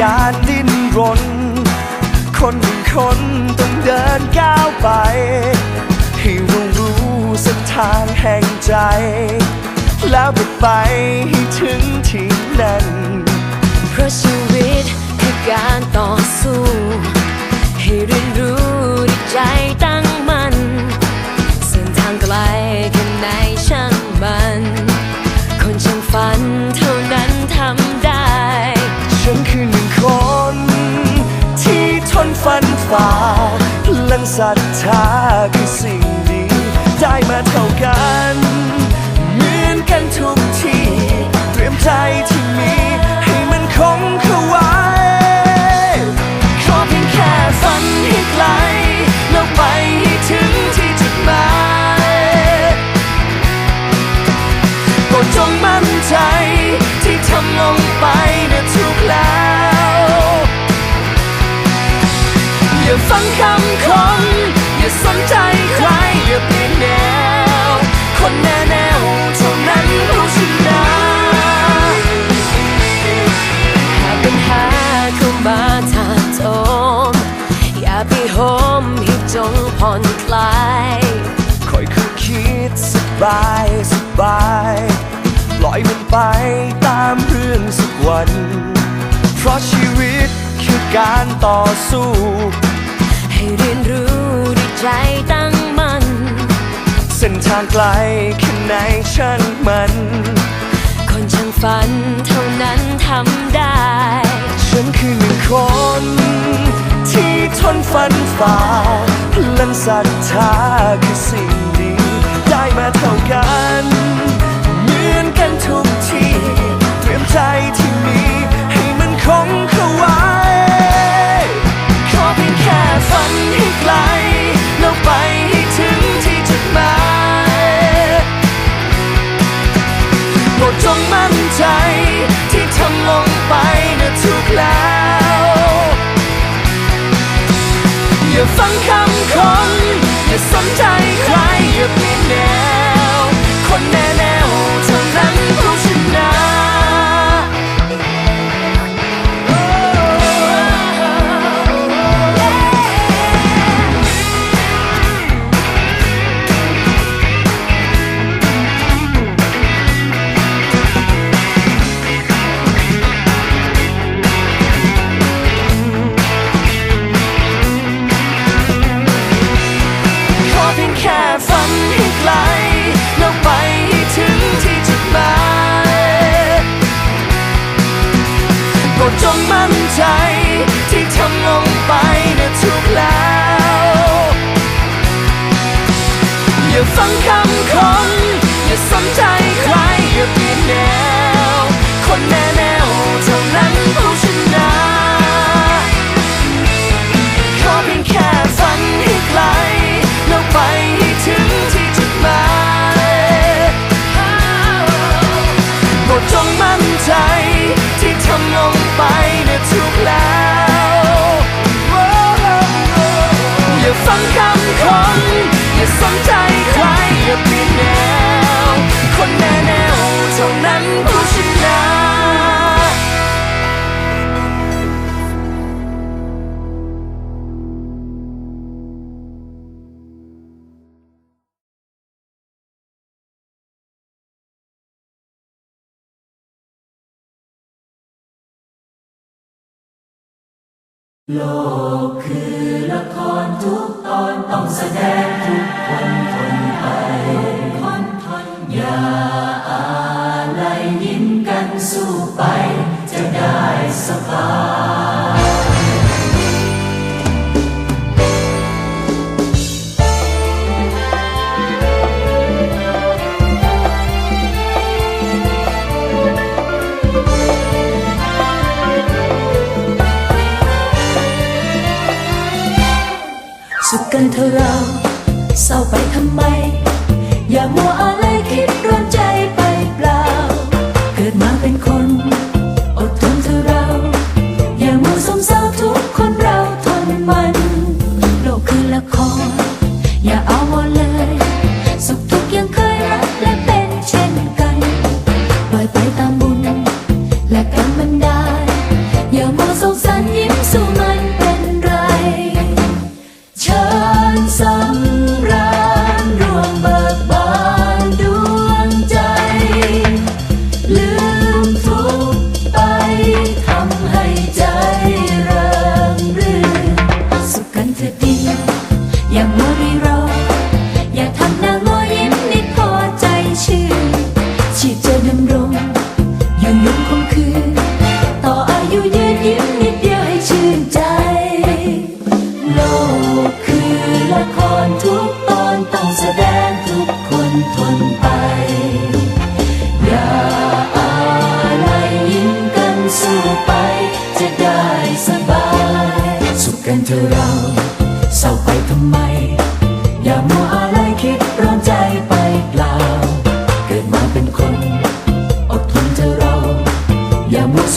การดิ้นรน คนหนึ่งคนต้องเดินก้าวไป ให้รู้รู้ส้นทางแห่งใจ แล้วไปไปให้ถึงที่นั่นเพราะชีวิตคือการต่อสู้ ให้เรียนรู้ ศรัทธา อย่าฟังคำคน อย่าสนใจใคร อย่าเปลี่ยนแนว คนแนวแนวเท่านั้นรู้ชนะหากปัญหาเข้ามาถาโถมอย่าไปโหมให้จงผ่อนคลายคอยคือคิดสบายสบายปล่อยมันไปตามเรื่องสักวัน เพราะชีวิตคือการต่อสู้ ใจตั้งมัน เส้นทางไกลแค่ไหนฉันมัน คนช่างฝันเท่านั้นทำได้ ฉันคือหนึ่งคน ที่ทนฝันฝ่าพลังศรัทธาคือสิ่งดีได้มาเท่ากัน เหมือนกันทุกที เตรียมใจที่มี ใจที่ทำลงไปนะทุกแล้ว อย่าฟังคำคน อย่าสนใจใครอย่าเปลี่ยนแนว โลกคือละครทุกตอนต้องแสดง สุขกันเธอเราเศร้าไปทำไม อย่ามัวอะไรคิดร้อนใจ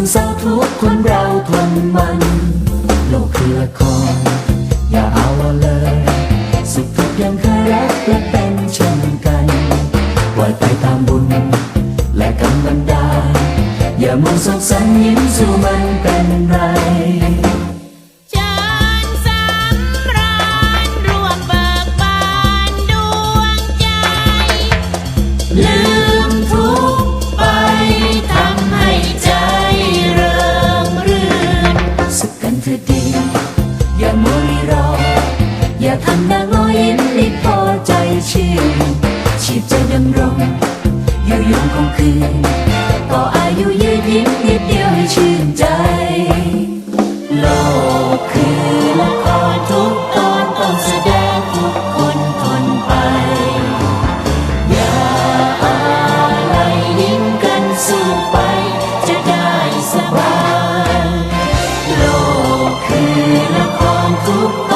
นเศร้าทุกคนเราทนมัน โลกคือละคร อย่าเอาเลย สุขทุกยังเคยรักและเป็นเช่นกันปล่อยไปตามบุญ และกรรมบันดา อย่ามังสงสัยยิ้มสู่มันเป็นไร ต่ออายุยืนยิ้มนิดเดียวให้ชื่นใจ โลกคือละครทุกตอนต้องแสดงทุกคนทนไป อย่าอะไรยิ้มกันสู้ไปจะได้สบาย โลกคือละครทุกตอน